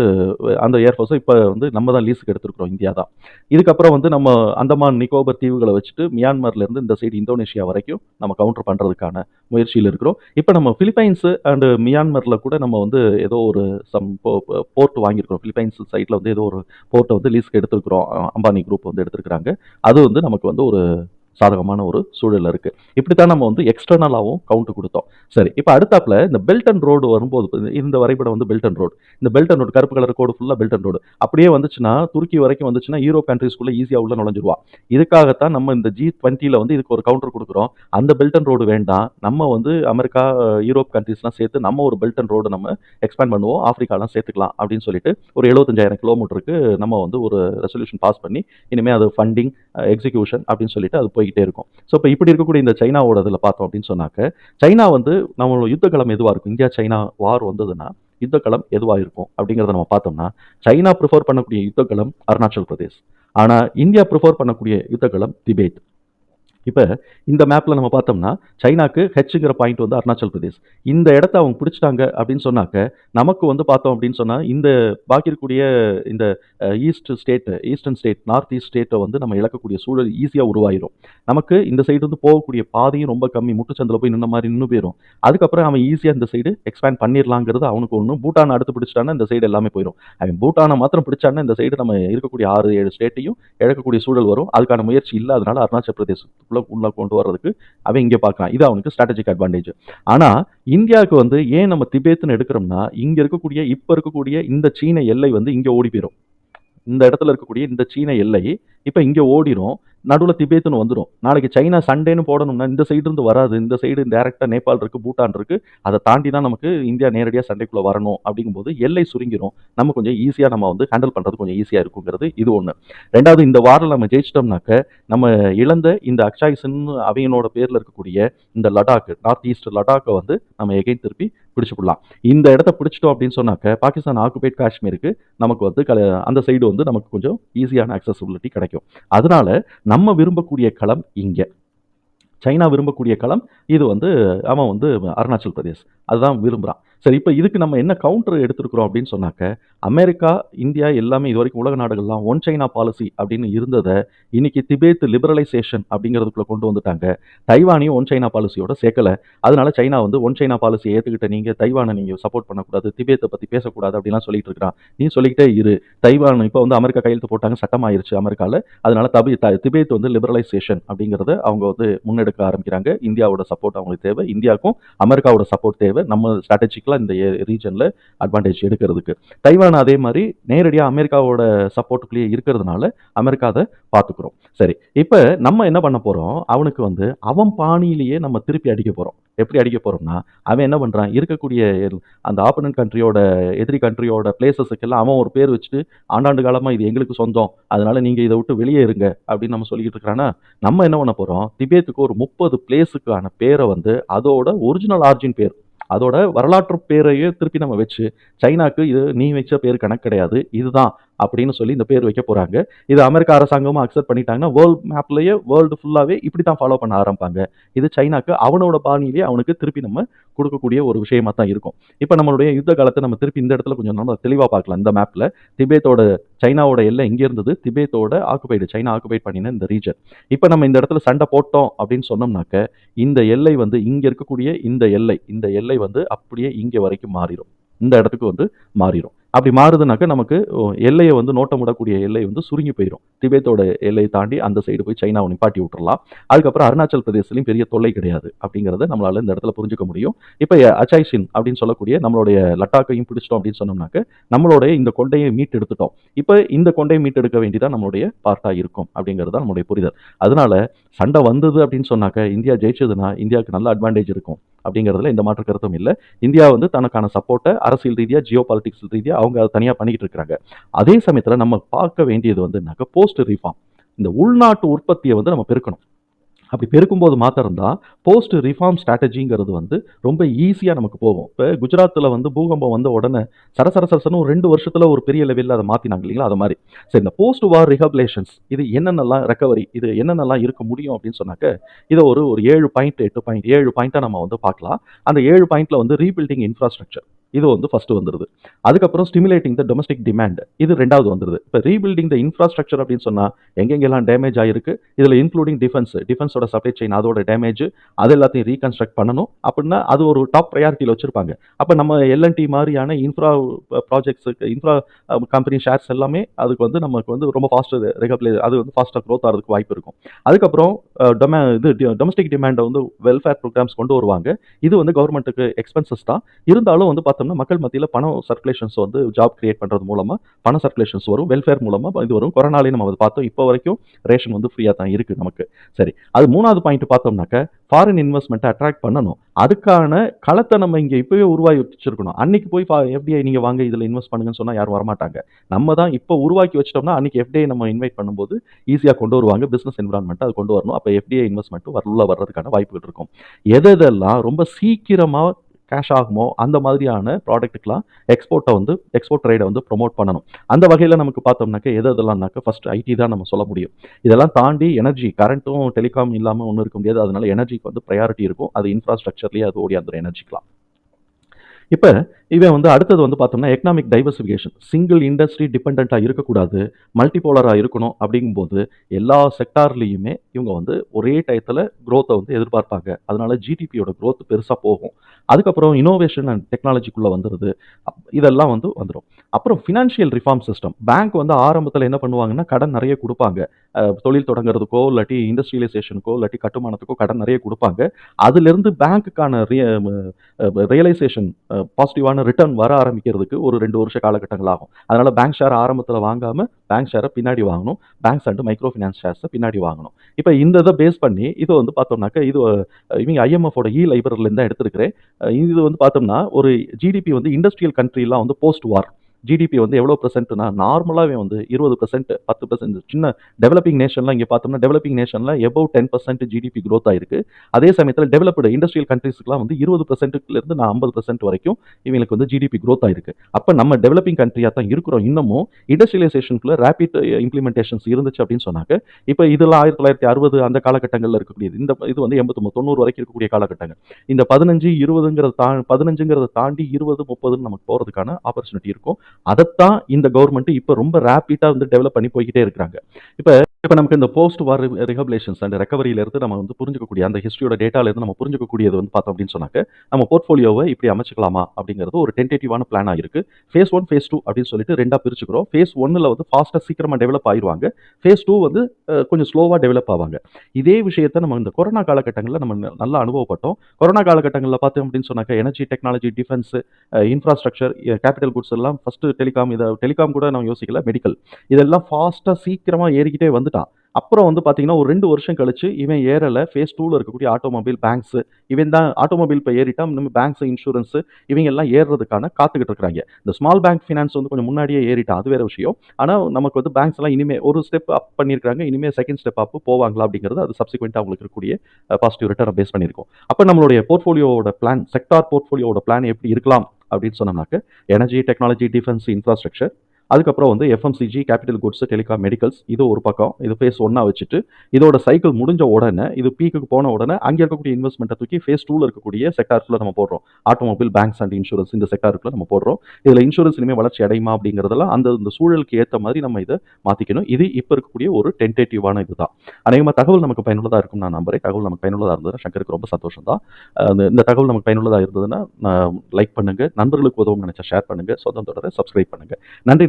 அந்த ஏர்ஃபோர்ஸை இப்போ வந்து நம்ம தான் லீஸுக்கு எடுத்துருக்குறோம் இந்தியா தான். இதுக்கப்புறம் வந்து நம்ம அந்தமான் நிக்கோபர் தீவுகளை வச்சுட்டு மியான்மர்லேருந்து இந்த சைடு இந்தோனேஷியா வரைக்கும் நம்ம கவுண்டர் பண்ணுறதுக்கான முயற்சியில் இருக்கிறோம். இப்போ நம்ம ஃபிலிப்பைன்ஸு அண்டு மியான்மரில் கூட நம்ம வந்து ஏதோ ஒரு சம் போ போர்ட் வாங்கியிருக்கிறோம். பிலிப்பைன்ஸ் சைட்டில் வந்து ஏதோ ஒரு போர்ட்டை வந்து லீஸ்க்கு எடுத்துருக்குறோம் அம்பானி குரூப் வந்து எடுத்துருக்குறாங்க அது வந்து நமக்கு வந்து ஒரு சாதகமான ஒரு சூழல் இருக்கு. இப்படித்தான் நம்ம வந்து எக்ஸ்டர்னலாகவும் கவுண்ட் கொடுத்தோம் சரி, இப்போ அடுத்தாப்புல இந்த பெல்ட் அண்ட் ரோடு வரும்போது இந்த வரைபடம் வந்து பெல்ட் அண்ட் ரோடு. இந்த பெல்ட் அண்ட் ரோடு கருப்பு கலர் கோடு ஃபுல்லாக பெல்ட் அண்ட் ரோடு. அப்படியே வந்துச்சுன்னா, துருக்கி வரைக்கும் வந்துச்சுன்னா, யூரோப் கண்ட்ரீஸ்க்குள்ளே ஈஸியாக உள்ள நுழைஞ்சிருவா இதுக்காகத்தான் நம்ம இந்த G20ல வந்து இதுக்கு ஒரு கவுண்டர் கொடுக்குறோம் அந்த பெல்ட் அண்ட் ரோடு வேண்டாம். நம்ம வந்து அமெரிக்கா, யூரோப் கண்ட்ரீஸ்லாம் சேர்த்து நம்ம ஒரு பெல்ட் அண்ட் ரோடு நம்ம எக்ஸ்பேண்ட் பண்ணுவோம். ஆஃப்ரிக்காலாம் சேர்த்துக்கலாம் அப்படின்னு சொல்லிட்டு, ஒரு 75,000 கிலோமீட்டருக்கு நம்ம வந்து ஒரு ரெசல்யூஷன் பாஸ் பண்ணி, இனிமேல் அது ஃபண்டிங், எக்ஸிக்யூஷன் எக்ஸிகியூஷன் அப்படின்னு சொல்லிட்டு அது போய் போய்கிட்டே இருக்கும். ஸோ, இப்போ இப்படி இருக்கக்கூடிய இந்த சைனாவோட இதில் பார்த்தோம் அப்படின்னு சொன்னாக்க, சைனா வந்து நம்மளோட யுத்த களம் எதுவா இருக்கும்? இந்தியா, சைனா வார் வந்ததுன்னா, யுத்த களம் எதுவா இருக்கும்? அப்படிங்கிறத நம்ம பார்த்தோம்னா, சைனா பிரிஃபர் பண்ணக்கூடிய யுத்த களம் அருணாச்சல் பிரதேஷ். ஆனா, இந்தியா பிரிஃபர் பண்ணக்கூடிய யுத்த களம் திபேத். இப்போ இந்த மேப்பில் நம்ம பார்த்தோம்னா, சைனாக்கு ஹெச்ங்கிற பாயிண்ட் வந்து அருணாச்சல் பிரதேஷ். இந்த இடத்த அவங்க பிடிச்சிட்டாங்க அப்படின்னு சொன்னாக்க, நமக்கு வந்து பார்த்தோம் அப்படின்னு சொன்னால் இந்த பாக்கி இருக்கக்கூடிய இந்த east state eastern state, north east ஸ்டேட்டை வந்து நம்ம இழக்கக்கூடிய சூழல் ஈஸியாக உருவாயிரும். நமக்கு இந்த சைடு வந்து போகக்கூடிய பாதையும் ரொம்ப கம்மி. முட்டுச்சந்தில் போய் நின்ன மாதிரி நின்று போயிடும் அதுக்கப்புறம் அவன் ஈஸியாக இந்த சைடு எக்ஸ்பேண்ட் பண்ணிடலாங்கிறது அவனுக்கு ஒன்று பூட்டான் அடுத்து பிடிச்சுட்டான்னா, இந்த சைடு எல்லாமே போயிடும் அவன் பூட்டான மாத்திரம் பிடிச்சான்னா, இந்த சைடு நம்ம இருக்கக்கூடிய 6, 7 ஸ்டேட்டையும் இழக்கக்கூடிய சூழல் வரும். அதுக்கான முயற்சி இல்லாதனால அருணாச்சல் பிரதேசத்துக்குள்ள உள்ள கொண்டு வர்றதுக்கு அவன் இங்க பார்க்குறான். இது அவனுக்கு ஸ்ட்ராட்டஜிக் அட்வான்டேஜ். ஆனா, இந்தியாவுக்கு வந்து ஏன் நம்ம திபேத்துன்னு எடுக்கிறோம்னா, இங்க இருக்கக்கூடிய இப்ப இருக்கக்கூடிய இந்த சீன எல்லை வந்து இங்க ஓடி போயிரும். இந்த இடத்துல இருக்கக்கூடிய இந்த சீன எல்லை, இப்ப இங்க ஓடிரும். நடுவில் திபேத்துன்னு வந்துடும் நாளைக்கு சைனா சண்டேன்னு போடணும்னா, இந்த சைடு இருந்து வராது. இந்த சைடு டேரெக்டாக நேபாள் இருக்குது பூட்டான் இருக்குது அதை தாண்டி தான் நமக்கு இந்தியா நேரடியாக சண்டைக்குள்ளே வரணும் அப்படிங்கும்போது, எல்லை சுருங்கிரும். நம்ம கொஞ்சம் ஈஸியாக நம்ம வந்து ஹேண்டில் பண்ணுறது கொஞ்சம் ஈஸியாக இருக்குங்கிறது இது ஒன்று ரெண்டாவது இந்த வாரில் நம்ம ஜெயிச்சிட்டோம்னாக்க நம்ம இழந்த இந்த அக்சாய் சின் அவையனோட இருக்கக்கூடிய இந்த லடாக், நார்த் ஈஸ்ட் லடாக்கை வந்து நம்ம எகைன் திருப்பி பிடிச்சிக்கலாம் இந்த இடத்த பிடிச்சிட்டோம் அப்படின்னு சொன்னாக்க, பாகிஸ்தான் ஆக்குபேட் காஷ்மீருக்கு நமக்கு வந்து க அந்த சைடு வந்து நமக்கு கொஞ்சம் ஈஸியான அக்சசபிலிட்டி கிடைக்கும். அதனால நம்ம விரும்பக்கூடிய களம் இங்கே சைனா விரும்பக்கூடிய களம் இது வந்து அவன் வந்து அருணாச்சல் பிரதேஷ். அதுதான் விரும்புகிறான் சரி, இப்போ இதுக்கு நம்ம என்ன கவுண்டர் எடுத்துருக்குறோம் அப்படின்னு சொன்னாக்க, அமெரிக்கா, இந்தியா எல்லாமே இது வரைக்கும் உலக நாடுகள்லாம் ஒன் சைனா பாலிசி அப்படின்னு இருந்ததை இன்னைக்கு திபேத் லிபரலைசேஷன் அப்படிங்கிறதுக்குள்ள கொண்டு வந்துட்டாங்க. தைவானையும் ஒன் சைனா பாலிசியோட சேர்க்கலை அதனால சைனா வந்து ஒன் சைனா பாலிசியை ஏற்றுக்கிட்ட நீங்கள் தைவானை நீங்கள் சப்போர்ட் பண்ணக்கூடாது. திபேத்தை பற்றி பேசக்கூடாது அப்படிலாம் சொல்லிட்டு இருக்கிறான். நீ சொல்லிக்கிட்டே இரு. தைவான் இப்போ வந்து அமெரிக்கா கையெழுத்து போட்டாங்க. சட்டமாயிருச்சு அமெரிக்காவில் அதனால தபி த திபேத் வந்து லிபரலைசேஷன் அப்படிங்கிறத அவங்க வந்து முன்னெடுக்க ஆரம்பிக்கிறாங்க. இந்தியாவோட சப்போர்ட் அவங்களுக்கு தேவை. இந்தியாவுக்கும் அமெரிக்காவோட சப்போர்ட் தேவை. நம்ம ஸ்ட்ராட்டஜிக் ஸ்ட்ராட்டஜிக்கலா இந்த ரீஜனில் அட்வான்டேஜ் எடுக்கிறதுக்கு. தைவான் அதே மாதிரி நேரடியாக அமெரிக்காவோட சப்போர்ட்டுக்குள்ளேயே இருக்கிறதுனால, அமெரிக்கா அதை பார்த்துக்குறோம் சரி, இப்போ நம்ம என்ன பண்ண போகிறோம் அவனுக்கு வந்து அவன் பாணியிலேயே நம்ம திருப்பி அடிக்க போகிறோம் எப்படி அடிக்க போகிறோம்னா அவன் என்ன பண்ணுறான் இருக்கக்கூடிய அந்த ஆப்பனன்ட் கண்ட்ரியோட எதிரி கண்ட்ரியோட பிளேசஸுக்கெல்லாம் அவன் ஒரு பேர் வச்சுட்டு, ஆண்டாண்டு காலமாக இது எங்களுக்கு சொந்தம். அதனால் நீங்கள் இதை விட்டு வெளியே இருங்க அப்படின்னு நம்ம சொல்லிக்கிட்டு இருக்கிறானா, நம்ம என்ன பண்ண போகிறோம் திபேத்துக்கு ஒரு 30 பிளேஸுக்கான பேரை வந்து அதோட ஒரிஜினல் ஆர்ஜின் பேர். அதோட வரலாற்று பேரையே திருப்பி நம்ம வச்சு, சைனாக்கு இது நீ வச்ச பேர் கணக்கு கிடையாது. இதுதான் அப்படின்னு சொல்லி இந்த பேர் வைக்க போகிறாங்க இது அமெரிக்க அரசாங்கமும் அக்செப்ட் பண்ணிட்டாங்கன்னா, வேர்ல்ட் மேப்லேயே வேர்ல்டு ஃபுல்லாகவே இப்படி தான் ஃபாலோ பண்ண ஆரம்பிப்பாங்க. இது சைனாக்கு அவனோட பாணியிலேயே அவனுக்கு திருப்பி நம்ம கொடுக்கக்கூடிய ஒரு விஷயமா தான் இருக்கும். இப்போ நம்மளுடைய யுத்த காலத்தை நம்ம திருப்பி இந்த இடத்துல கொஞ்சம் நம்ம தெளிவாக பார்க்கலாம். இந்த மேப்பில் திபேத்தோட சைனாவோட எல்லை எங்கே இருந்தது? திபேத்தோட ஆக்குபைடு சைனா ஆக்குபைட் பண்ணின இந்த ரீஜன். இப்போ நம்ம இந்த இடத்துல சண்டை போட்டோம் அப்படின்னு சொன்னோம்னாக்க, இந்த எல்லை வந்து இங்கே இருக்கக்கூடிய இந்த எல்லை, இந்த எல்லை வந்து அப்படியே இங்கே வரைக்கும் மாறிடும் இந்த இடத்துக்கு வந்து மாறிடும் அப்படி மாறுதுனாக்க நமக்கு எல்லையை வந்து நோட்டமிடக்கூடிய எல்லை வந்து சுருங்கி போயிடும் திபேத்தோட எல்லையை தாண்டி அந்த சைடு போய் சைனாவை நிப்பாட்டி விட்டுறலாம். அதுக்கப்புறம் அருணாச்சல் பிரதேசலையும் பெரிய தொல்லை கிடையாது அப்படிங்கிறத நம்மளால இந்த இடத்துல புரிஞ்சுக்க முடியும். இப்போ அச்சாய்சின் அப்படின்னு சொல்லக்கூடிய நம்மளுடைய லட்டாக்கையும் பிடிச்சிட்டோம் அப்படின்னு சொன்னோம்னாக்க நம்மளுடைய இந்த கொண்டையை மீட்டு எடுத்துட்டோம் இப்போ இந்த கொண்டையை மீட்டெடுக்க வேண்டியதான் நம்மளுடைய பார்ட்டாக இருக்கும் அப்படிங்கிறது தான் நம்மளுடைய புரிதல். அதனால சண்டை வந்தது அப்படின்னு சொன்னாக்க இந்தியா ஜெயிச்சதுன்னா இந்தியாவுக்கு நல்ல அட்வான்டேஜ் இருக்கும் அப்படிங்கிறதுல எந்த மாற்று கருத்தும் இல்லை. இந்தியா வந்து தனக்கான சப்போர்ட்டை அரசியல் ரீதியாக ஜியோ பாலிட்டிக்ஸ் ரீதியாக அவங்க அதை தனியாக பண்ணிக்கிட்டு இருக்கிறாங்க. அதே சமயத்தில் நம்ம பார்க்க வேண்டியது வந்துனாக்க போஸ்ட் ரிஃபார்ம். இந்த உள்நாட்டு உற்பத்தியை வந்து நம்ம பெருக்கணும். அப்படி பெருக்கும்போது மாத்திரம்தான் போஸ்ட் ரிஃபார்ம் ஸ்ட்ராட்டஜிங்கிறது வந்து ரொம்ப ஈஸியாக நமக்கு போகும். இப்போ குஜராத்தில் வந்து பூகம்பம் வந்த உடனே சரசர சரசனும் ஒரு ரெண்டு வருஷத்தில் ஒரு பெரிய லெவலில் அதை மாற்றினாங்க இல்லைங்களா? அது மாதிரி. சரி இந்த போஸ்ட் வார் ரிஹபிலேஷன்ஸ் இது என்னென்னலாம் ரெக்கவரி இது என்னென்னலாம் இருக்க முடியும் அப்படின்னு சொன்னாக்க இதை ஒரு ஒரு ஏழு பாயிண்ட் எட்டு பாயிண்ட் ஏழு பாயிண்ட்டாக நம்ம வந்து பார்க்கலாம். அந்த ஏழு பாயிண்ட்ல வந்து ரீபில்டிங் இன்ஃப்ராஸ்ட்ரக்சர் இது வந்து ஃபர்ஸ்ட் வந்துருது. அதுக்கப்புறம் ஸ்டிமுலேட்டிங் த டொமஸ்டிக் டிமாண்ட் இது ரெண்டாவது வந்துருது. இப்போ ரீபில்டிங் த இன்ஃப்ராஸ்ட்ரக்சர் அப்படின்னு சொன்னால் எங்கெங்கெல்லாம் டேமேஜ் ஆயிருக்கு இதில் இன்க்ளூடிங் டிஃபென்ஸ் டிஃபென்ஸோட சப்ளை செயின் அதோட டேமேஜ் அது எல்லாத்தையும் ரீகன்ஸ்ட்ரக்ட் பண்ணணும் அப்படின்னா அது ஒரு டாப் ப்ரையாரிட்டியில் வச்சிருப்பாங்க. அப்போ நம்ம எல்என்டி மாதிரியான இன்ஃப்ரா ப்ராஜெக்ட்ஸுக்கு இன்ஃப்ரா கம்பெனி ஷேர்ஸ் எல்லாமே அதுக்கு வந்து நமக்கு வந்து ரொம்ப ஃபாஸ்ட் ரெகப்ளே அது வந்து ஃபாஸ்ட்டாக க்ரோத் ஆகிறதுக்கு வாய்ப்பு இருக்கும். அதுக்கப்புறம் டொமே இது டொமஸ்டிக் டிமாண்டை வந்து வெல்ஃபேர் ப்ரோக்ராம்ஸ் கொண்டு வருவாங்க. இது வந்து கவர்மெண்ட்டுக்கு எக்ஸ்பென்சஸ் தான். இருந்தாலும் வந்து பார்த்தோம்னா மக்கள் மத்தியில் பணம் சர்க்குலேஷன்ஸ் வந்து ஜாப் கிரியேட் பண்ணுறது மூலமாக பண சர்க்குலேஷன்ஸ் வரும் வெல்ஃபேர் மூலமாக இது வரும். கொரோனாலே நம்ம அதை பார்த்தோம். இப்போ வரைக்கும் ரேஷன் வந்து ஃப்ரீயாக தான் இருக்குது நமக்கு. சரி. அது மூணாவது பாயிண்ட் பார்த்தோம்னாக்க ஃபாரின் இன்வெஸ்ட்மெண்ட்டை அட்ராக்ட் பண்ணணும். அதுக்கான களத்தை நம்ம இங்கே இப்போவே உருவாக்கி வச்சிருக்கணும் அன்னைக்கு போய் எஃப்டிஐ நீங்கள் வாங்க இதில் இன்வெஸ்ட் பண்ணுங்கன்னு சொன்னால் யாரும் வரமாட்டாங்க. நம்ம தான் இப்போ உருவாக்கி வச்சிட்டோம்னா அன்னைக்கு எஃப்டிஐ நம்ம இன்வைட் பண்ணும்போது ஈஸியாக கொண்டு வருவாங்க. பிஸ்னஸ் என்விரான்மெண்ட் அது கொண்டு வரணும். அப்போ எஃப்டிஐ இன்வெஸ்ட்மெண்ட்டும் உள்ள வர்றதுக்கான வாய்ப்புகள் இருக்கும். எது எதெல்லாம் ரொம்ப சீக்கிரமாக கேஷ் ஆகுமோ அந்த மாதிரியான ப்ராடக்ட்டுக்கெலாம் எக்ஸ்போர்ட்டை வந்து எக்ஸ்போர்ட் ட்ரேடை வந்து ப்ரொமோட் பண்ணணும். அந்த வகையில் நமக்கு பார்த்தோம்னாக்க எது இதெல்லாம்னாக்க ஃபர்ஸ்ட் ஐடி தான் நம்ம சொல்ல முடியும். இதெல்லாம் தாண்டி எனர்ஜி கரண்ட்டும் டெலிகாம் இல்லாமல் ஒன்றும் இருக்க முடியாது. அதனால எனர்ஜிக்கு வந்து ப்ரையாரிட்டி இருக்கும். அது இன்ஃப்ராஸ்ட்ரக்சர்லேயே அது ஓடியாந்துடும் எனர்ஜிக்கலாம் இப்போ இவன் வந்து அடுத்தது வந்து பார்த்தோம்னா எக்கனாமிக் டைவர்சிஃபிகேஷன் சிங்கிள் இண்டஸ்ட்ரி டிபெண்ட்டாக இருக்கக்கூடாது மல்டிபோலராக இருக்கணும் அப்படிங்கும்போது எல்லா செக்டார்லேயுமே இவங்க வந்து ஒரே டயத்தில் க்ரோத்தை வந்து எதிர்பார்ப்பாங்க. அதனால ஜிடிபியோட க்ரோத் பெருசாக போகும். அதுக்கப்புறம் இனோவேஷன் அண்ட் டெக்னாலஜிக்குள்ளே வந்துடுது இதெல்லாம் வந்து வந்துடும் அப்புறம் ஃபினான்ஷியல் ரிஃபார்ம் சிஸ்டம் பேங்க் வந்து ஆரம்பத்தில் என்ன பண்ணுவாங்கன்னா கடன் நிறைய கொடுப்பாங்க. தொழில் தொடங்குறதுக்கோ இல்லாட்டி இண்டஸ்ட்ரியலைசேஷனுக்கோ இல்லாட்டி கட்டுமானத்துக்கோ கடன் நிறைய கொடுப்பாங்க. அதுலேருந்து பேங்க்குக்கான ரியலைசேஷன் பாசிட்டிவான ரிட்டர்ன் வர ஆரம்பிக்கிறதுக்கு ஒரு ரெண்டு வருஷ காலகட்டங்கள் ஆகும் அதனால் பேங்க் ஷேர் ஆரம்பத்தில் வாங்காமல் பேங்க் ஷேரை பின்னாடி வாங்கணும். பேங்க்ஸ் அண்ட் மைக்ரோ ஃபினான்ஸ் ஷேர்ஸை பின்னாடி வாங்கணும். இப்போ இந்த இதை பேஸ் பண்ணி இது வந்து பார்த்தோம்னாக்க இது இவங்க ஐஎம்எஃபோட இ லைப்ரரிலேருந்து தான் எடுத்திருக்கிறேன். இது வந்து பார்த்தோம்னா ஒரு ஜிடிபி வந்து இண்டஸ்ட்ரியல் கண்ட்ரிலாம் வந்து போஸ்ட் வார் ஜிடிபி வந்து எவ்வளோ பர்சன்ட்னா நார்மலாகவே வந்து இருபது பர்சன்ட் பத்து பர்சன்ட் சின்ன டெவலப்பிங் நேஷன்லாம் இங்கே பார்த்தோம்னா developing நேஷனில் above ten percent GDP growth ஆயிருக்கு. அதே சமயத்தில் டெவலப்டு இண்டஸ்ட்ரியல் கண்ட்ரீஸ்க்குலாம் வந்து இருபது பர்சன்ட்லேருந்து நான் ஐம்பது பர்சன்ட் வரைக்கும் இவங்களுக்கு வந்து ஜிடிபி க்ரோத் ஆயிருக்கு. அப்போ நம்ம டெவலப்பிங் கண்ட்ரியாக தான் இருக்கிறோம். இன்னமும் இண்டஸ்ட்ரியலைசேஷனுக்குள்ள ரேபிட் இம்ப்ளிமெண்டேஷன்ஸ் இருந்துச்சு அப்படின்னு சொன்னாக்க இப்போ இதெல்லாம் ஆயிரத்தி தொள்ளாயிரத்தி அறுபது அந்த காலகட்டங்களில் இருக்கக்கூடியது. இந்த இது வந்து எண்பத்தொம்பது தொண்ணூறு வரைக்கும் இருக்கக்கூடிய காலகட்டங்கள். இந்த பதினஞ்சு இருபதுங்கிறத தா பதினஞ்சுங்கிறத தாண்டி இருபது முப்பதுன்னு நமக்கு போகிறதுக்கான ஆப்பர்ச்சுனிட்டி இருக்கும். அதைத்தான் இந்த கவர்மெண்ட் இப்போ ரொம்ப ரேப்பிடாக வந்து டெவலப் பண்ணி போய்கிட்டே இருக்கிறாங்க. இப்போ இப்போ நமக்கு இந்த போஸ்ட் வார் ரிஹபிலேஷன்ஸ் அண்ட் ரெக்கவரியிலேருந்து நம்ம வந்து புரிஞ்சுக்கக்கூடிய அந்த ஹிஸ்ட்ரியோட டேட்டாலேருந்து நம்ம புரிஞ்சுக்கக்கூடியது வந்து பார்த்தோம் அப்படின்னு சொன்னாக்க நம்ம போர்ட்ஃபோலியோவை இப்படி அமைச்சிக்கலாமா அப்படிங்கிறது ஒரு டென்டேட்டிவான பிளானாக இருக்குது ஃபேஸ் ஒன் ஃபேஸ் டூ அப்படின்னு சொல்லிட்டு ரெண்டாக பிரிச்சுக்கிறோம். ஃபேஸ் ஒன்னில் வந்து ஃபாஸ்ட்டாக சீக்கிரமாக டெவலப் ஆயிடுவாங்க ஃபேஸ் டூ வந்து கொஞ்சம் ஸ்லோவாக டெவலப் ஆவாங்க. இதே விஷயத்தை நம்ம இந்த கொரோனா காலகட்டங்களில் நம்ம நல்லா அனுபவப்பட்டோம். கொரோனா காலகட்டங்களில் பார்த்தோம் அப்படின்னு சொன்னாக்க energy technology defence infrastructure capital goods எல்லாம் ஃபஸ்ட்டு டெலிகாம் இதை டெலிகாம் கூட நம்ம யோசிக்கல மெடிக்கல் இதெல்லாம் ஃபாஸ்ட்டாக சீக்கிரமாக ஏறிக்கிட்டே வந்துட்டு அப்புறம் வந்து பார்த்தீங்கன்னா ஒரு ரெண்டு வருஷம் கழிச்சு இவன் ஏறலை. ஃபேஸ் டூவில் இருக்கக்கூடிய ஆட்டோமொபைல் பேங்க்ஸ் இவன் தான் ஆட்டோமொபைல் இப்போ ஏறிட்டா நம்ம பேங்க்ஸ் இன்சூரன்ஸ் இவங்க எல்லாம் ஏறுறதுக்கான காத்துக்கிட்டு இருக்கிறாங்க. இந்த ஸ்மால் பேங்க் ஃபினான்ஸ் வந்து கொஞ்சம் முன்னாடியே ஏறிட்டா அது வேற விஷயம். ஆனால் நமக்கு வந்து பேங்க்ஸ் எல்லாம் இனிமே ஒரு ஸ்டெப் அப் பண்ணியிருக்காங்க இனிமே செகண்ட் ஸ்டெப் அப் போவாங்களா அப்படிங்கிறது அது சப்சிக்வெண்ட்டாக அவங்களுக்கு இருக்கக்கூடிய பாசிட்டிவ் ரிட்டர்னை பேஸ் பண்ணியிருக்கோம். அப்போ நம்மளுடைய போர்ட்ஃபோலியோட பிளான் செக்டார் போர்ட்ஃபோலியோட பிளான் எப்படி இருக்கலாம் அப்படின்னு சொன்னோம்னாக்க எனர்ஜி டெக்னாலஜி டிஃபென்ஸ் இன்ஃப்ராஸ்ட்ரக்சர் அதுக்கப்புறம் வந்து FMCG capital goods telecom medicals இது ஒரு பக்கம். இது ஃபேஸ் ஒன்னாக வச்சுட்டு இதோட சைக்கிள் முடிஞ்ச உடனே இது பீக்குக்கு போன உடனே அங்கே இருக்கக்கூடிய இன்வெஸ்ட்மெண்ட்டை தூக்கி ஃபேஸ் டூவில் இருக்கக்கூடிய செக்டாருக்குள்ள நம்ம போடுறோம். ஆட்டோமொபைல் பேங்க்ஸ் அண்ட் இன்சூரன்ஸ் இந்த செக்டாருக்குள்ள நம்ம போடுறோம். இதில் இன்சூரன்ஸ் இனிமேல் வளர்ச்சி அடையுமா அப்படிங்கிறதெல்லாம் அந்த இந்த சூழலுக்கு ஏற்ற மாதிரி நம்ம இதை மாற்றிக்கணும் இது இப்போ இருக்கக்கூடிய ஒரு டென்டேட்டிவான இதுதான். அநேகமாக தகவல் நமக்கு பயனுள்ளதாக இருக்கும் நான் நம்புறேன். தகவல் நமக்கு பயனுள்ளதாக இருந்ததுன்னா சங்கருக்கு ரொம்ப சந்தோஷம் தான் இந்த தகவல் நமக்கு பயனுள்ளதாக இருந்ததுன்னா லைக் பண்ணுங்கள் நண்பர்களுக்கு உதவும் நினைச்சா ஷேர் பண்ணுங்கள் சொந்தம் தொடர சப்ஸ்கிரைப் பண்ணுங்க. நன்றி